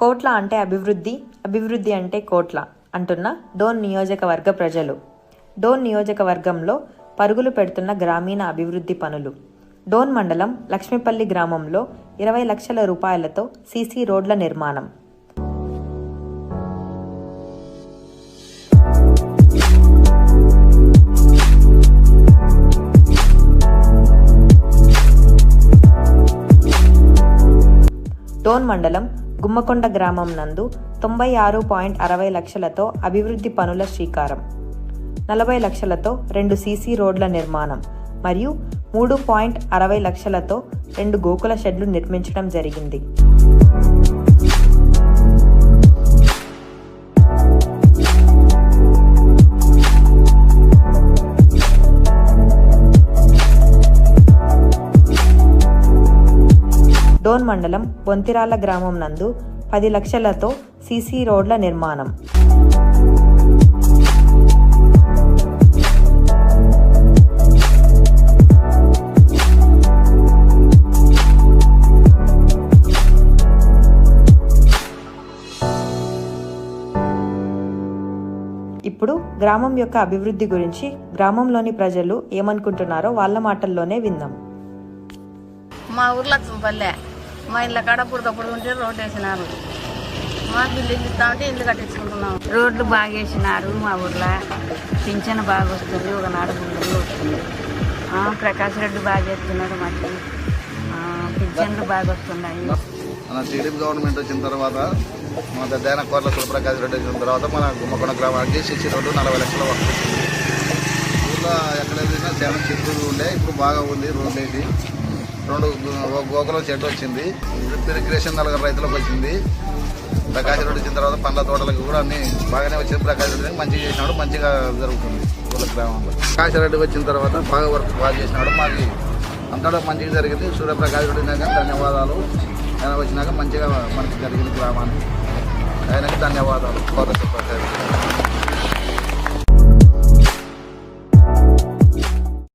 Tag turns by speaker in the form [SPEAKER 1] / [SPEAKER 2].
[SPEAKER 1] కోట్ల అంటే అభివృద్ధి అభివృద్ధి అంటే కోట్ల అంటున్న డోన్ నియోజకవర్గ ప్రజలు. డోన్ నియోజకవర్గంలో పరుగులు పెడుతున్న గ్రామీణ అభివృద్ధి పనులు. డోన్ మండలం లక్ష్మీపల్లి గ్రామంలో ఇరవై లక్షల రూపాయలతో సీసీ రోడ్ల నిర్మాణం. డోన్ మండలం గుమ్మకొండ గ్రామం నందు తొంభై ఆరు పాయింట్ అరవై లక్షలతో అభివృద్ధి పనుల శ్రీకారం. నలభై లక్షలతో రెండు సీసీ రోడ్ల నిర్మాణం మరియు మూడు పాయింట్ అరవై లక్షలతో రెండు గోకుల షెడ్లు నిర్మించడం జరిగింది. డోన్ మండలం బొంతిరాల గ్రామం నందు పది లక్షలతో సీసీ రోడ్ల నిర్మాణం. ఇప్పుడు గ్రామం యొక్క అభివృద్ధి గురించి గ్రామంలోని ప్రజలు ఏమనుకుంటున్నారో వాళ్ళ మాటల్లోనే విందాం.
[SPEAKER 2] మా ఊర్లో పల్లె మా ఇళ్ళ కాడ బుడద ఉంటే రోడ్డు వేసినారు. మా బిల్డింగ్ ఇస్తా ఉంటే ఇల్లు కట్టించుకుంటున్నాం. రోడ్లు బాగా వేసినారు మా ఊర్లో. పింఛన్ బాగా వస్తుంది ఒకనాడు గుండెలు వస్తుంది. ఆ, ప్రకాష్ రెడ్డి బాగా చేస్తున్నాడు మాకు. ఆ, పింఛన్లు బాగా వస్తున్నాయి.
[SPEAKER 3] మన టీడీపీ గవర్నమెంట్ వచ్చిన తర్వాత మన పెద్ద కోర్ల సూర్యప్రకాశ్ రెడ్డి వచ్చిన తర్వాత మన గుమ్మకొండ గ్రామానికి సిసి రోడ్డు నలభై లక్షల వస్తుంది ఊళ్ళో ఎక్కడ వెళ్ళినా చాలా చెట్లు ఉండే ఇప్పుడు బాగా ఉంది రోడ్డు వేసి రెండు గోకుల గోకులం చెట్టు వచ్చింది. ఇరిగ్రేషన్ ఇరిగేషన్ నలుగురు రైతులకు వచ్చింది. ప్రకాశ్ రోడ్డు వచ్చిన తర్వాత పండ్ల తోటలకు కూడా అన్ని బాగానే వచ్చింది. ప్రకాశ్ రెడ్డి మంచిగా చేసినాడు మంచిగా జరుగుతుంది ఊళ్ళ గ్రామంలో. ప్రకాశ్ రెడ్డి వచ్చిన తర్వాత బాగా వర్క్ బాగా చేసినాడు. మాకు అంతటా మంచిగా జరిగింది. సూర్యప్రకాశ్ రెడ్డి వచ్చినాక ధన్యవాదాలు. ఆయన వచ్చినాక మంచిగా మనకి జరిగింది గ్రామానికి. ఆయనకి ధన్యవాదాలు. కోట రెడ్డి